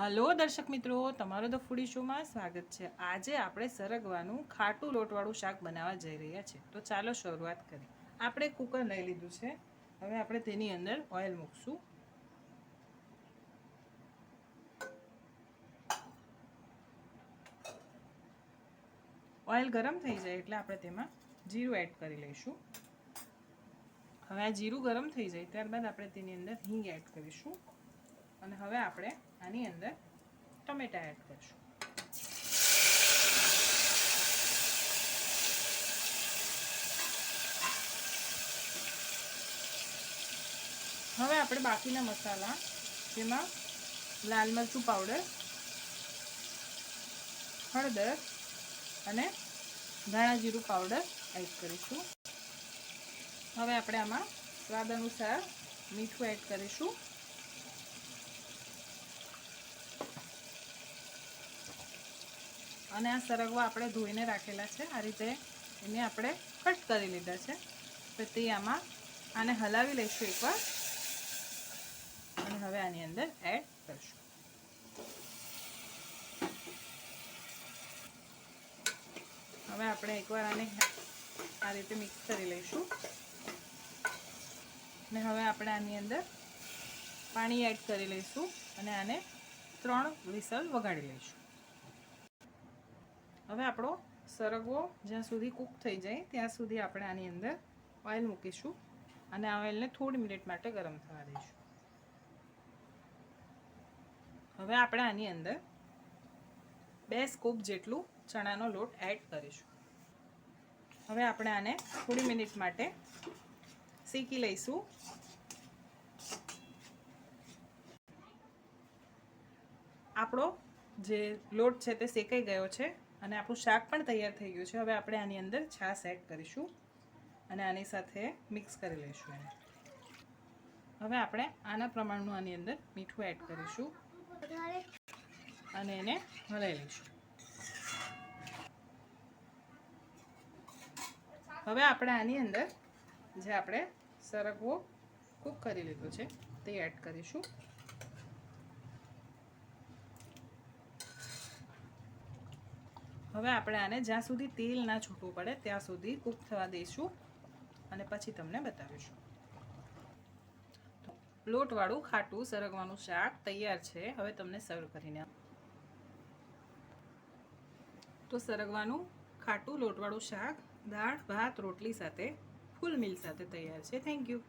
Hello દર્શક મિત્રો, તમારો ધ ફૂડી શોમાં સ્વાગત છે. આજે આપણે સરગવાનું ખાટું લોટવાળું શાક બનાવવા જઈ રહ્યા છીએ. તો ચાલો શરૂઆત કરીએ. આપણે કુકર લઈ લીધું છે. હવે આપણે તેની અંદર ઓઇલ મૂકશું. ઓઇલ ગરમ થઈ જાય એટલે આપણે તેમાં જીરું એડ કરી લઈશું. હવે આ જીરું ગરમ થઈ જાય ત્યારબાદ આપણે તેની અંદર હિંગ એડ કરીશું. અને હવે આપણે આની અંદર ટમેટા એડ કરીશું. હવે આપણે બાકીના મસાલા, જેમાં લાલ મરચું પાવડર હળદર અને ધાણા જીરું પાવડર એડ કરીશું. હવે આપણે આમાં સ્વાદ અનુસાર મીઠું એડ કરીશું. અને આ સરગવા આપણે ધોઈને રાખેલા છે. આ રીતે એને આપણે કટ કરી લીધા છે. તો તે આમાં આને હલાવી લઈશું એકવાર. અને હવે આની અંદર એડ કરીશું. હવે આપણે એકવાર આને આ રીતે મિક્સ કરી લઈશું. અને હવે આપણે આની અંદર પાણી એડ કરી લઈશું અને આને ત્રણ વિસલ વગાડી લઈશું. હવે આપણો સરગવો જ્યાં સુધી કૂક થઈ જાય, ત્યાં સુધી આપણે આની અંદર ઓઇલ મૂકીશું અને આ ઓઇલને થોડી મિનિટ માટે ગરમ થવા દઈશું. હવે આપણે આની અંદર બે સ્કૂપ જેટલું ચણાનો લોટ એડ કરીશું. હવે આપણે આને થોડી મિનિટ માટે શેકી લઈશું. આપણો જે લોટ છે તે શેકાઈ ગયો છે. અને આપણું શાક પણ તૈયાર થઈ ગયું છે. હવે આપણે આની અંદર છાશ એડ કરીશું અને આની સાથે મિક્સ કરી લઈશું એને. હવે આપણે આના પ્રમાણનું આની અંદર મીઠું એડ કરીશું અને એને હલાવી લઈશું. હવે આપણે આની અંદર જે આપણે સરગવો કૂક કરી લીધો છે તે એડ કરીશું. હવે આપણે આને જ્યાં સુધી તેલ ના છૂટવું પડે, ત્યાં સુધી કૂક થવા દઈશું અને પછી તમને બતાવીશું. લોટવાળું ખાટું સરગવાનું શાક તૈયાર છે. હવે તમને સર્વ કરીને તો સરગવાનું ખાટું, લોટવાળું શાક, દાળ, ભાત, રોટલી સાથે, ફૂલ મિલ સાથે તૈયાર છે. Thank you